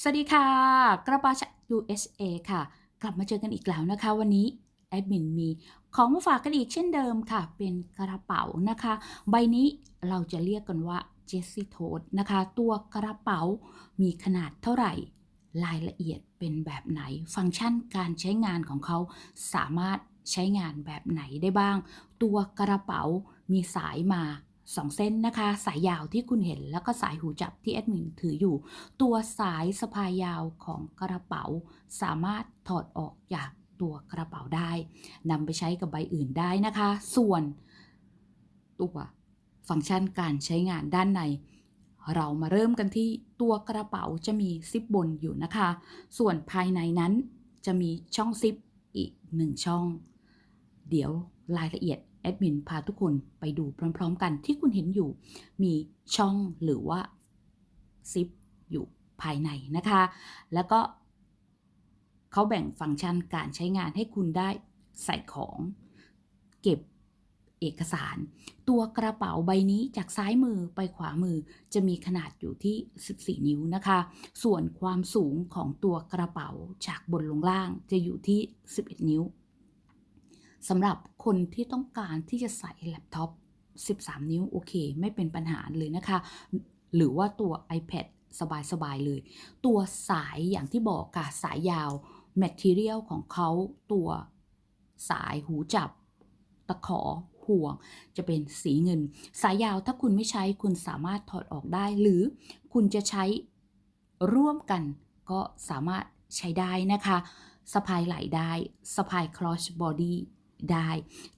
สวัสดีค่ะ กระปาจาก USA ค่ะ กลับมาเจอกันอีกแล้วนะคะ วันนี้แอดมินมีของมาฝากกันอีกเช่นเดิมค่ะ เป็นกระเป๋านะคะ ใบนี้เราจะเรียกกันว่า Jessie Tote นะคะ ตัวกระเป๋ามีขนาดเท่าไหร่ รายละเอียดเป็นแบบไหน ฟังก์ชันการใช้งานของเขาสามารถใช้งานแบบไหนได้บ้าง ตัวกระเป๋ามีสายมา 2 เส้นนะคะ สายยาวที่คุณเห็นแล้วก็สายหูจับที่แอดมินถืออยู่ ตัวสายสะพายยาวของกระเป๋า สามารถถอดออกจากตัวกระเป๋าได้นำไปใช้กับใบอื่นได้นะคะ ส่วนตัวฟังก์ชันการใช้งานด้านใน เรามาเริ่มกันที่ตัวกระเป๋าจะมีซิปบนอยู่นะคะ ส่วนภายในนั้นจะมีช่องซิปอีกหนึ่งช่อง เดี๋ยวรายละเอียด แอดมินพาทุกคนไปดูพร้อม ๆ กันที่คุณเห็นอยู่ มีช่องหรือว่าซิปอยู่ภายในนะคะ แล้วก็เขาแบ่งฟังก์ชันการใช้งานให้คุณได้ใส่ของเก็บเอกสาร ตัวกระเป๋าใบนี้จากซ้ายมือไปขวามือจะมีขนาดอยู่ที่ 14 นิ้วนะคะ ส่วนความสูงของตัวกระเป๋าจากบนลงล่างจะอยู่ที่ 11 นิ้ว สำหรับคนที่ต้องการที่จะใส่แล็ปท็อป 13 นิ้ว โอเค ไม่เป็นปัญหาเลยนะคะ หรือว่าตัว iPad สบายๆเลย ตัวสายอย่างที่บอกค่ะ สายยาว Material ของเขาตัวสายหูจับ ตะขอห่วง จะเป็นสีเงิน สายยาวถ้าคุณไม่ใช้คุณสามารถถอดออกได้ หรือคุณจะใช้ร่วมกันก็สามารถใช้ได้นะคะสะพายไหลได้สะพาย cross body ได้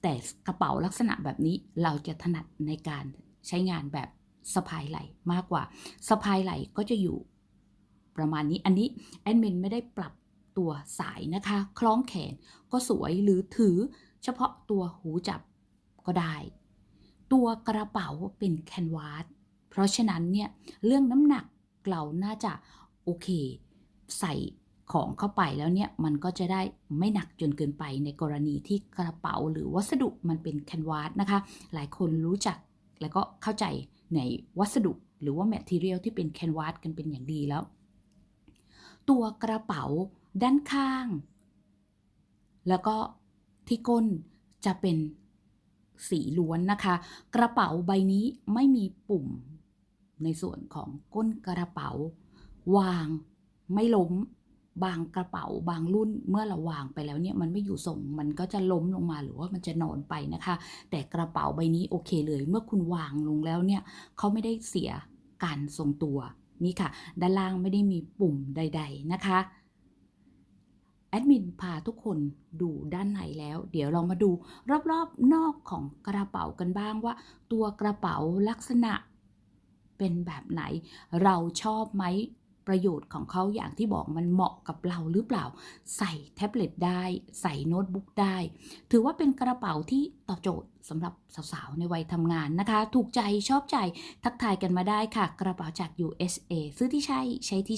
แต่กระเป๋าลักษณะแบบนี้เราจะถนัดในการใช้งานแบบสะพายไหล่มากกว่าสะพายไหล่ก็จะอยู่ประมาณนี้อันนี้แอดมินไม่ได้ปรับตัวสายนะคะ คล้องแขนก็สวยหรือถือเฉพาะตัวหูจับก็ได้ ตัวกระเป๋าเป็นแคนวาสเพราะฉะนั้นเนี่ยเรื่องน้ำหนักเราน่าจะโอเค ใส่ ของเข้าไปแล้วเนี่ยมันก็จะได้ไม่หนักจนเกินไปในกรณีที่กระเป๋าหรือวัสดุมันเป็นแคนวาสนะคะ หลายคนรู้จักแล้วก็เข้าใจในวัสดุหรือว่าแมทเทียลที่เป็นแคนวาสกันเป็นอย่างดีแล้ว ตัวกระเป๋าด้านข้าง แล้วก็ที่ก้นจะเป็นสีล้วนนะคะ กระเป๋าใบนี้ไม่มีปุ่มในส่วนของก้นกระเป๋า วางไม่ล้ม บางกระเป๋าบางรุ่นเมื่อเราวางไปแล้วเนี่ยมันไม่อยู่ทรงมันก็จะล้มลงมาหรือว่ามันจะนอนไปนะคะ แต่กระเป๋าใบนี้โอเคเลย เมื่อคุณวางลงแล้วเนี่ยเขาไม่ได้เสียการทรงตัวนี่ค่ะ ด้านล่างไม่ได้มีปุ่มใด ๆนะคะแอดมินพาทุกคนดูด้านในแล้ว เดี๋ยวเรามาดูรอบๆนอกของกระเป๋ากันบ้างว่า ตัวกระเป๋าลักษณะเป็นแบบไหน เราชอบไหม ประโยชน์ของเขาอย่างที่บอกมันเหมาะกับเราหรือเปล่า ใส่แท็บเล็ตได้ ใส่โน้ตบุ๊กได้ ถือว่าเป็นกระเป๋าที่ตอบโจทย์สำหรับสาวๆ ในวัยทำงานนะคะ ถูกใจชอบใจทักทายกันมาได้ค่ะ กระเป๋าจาก USA ซื้อที่ใช่ใช้ที่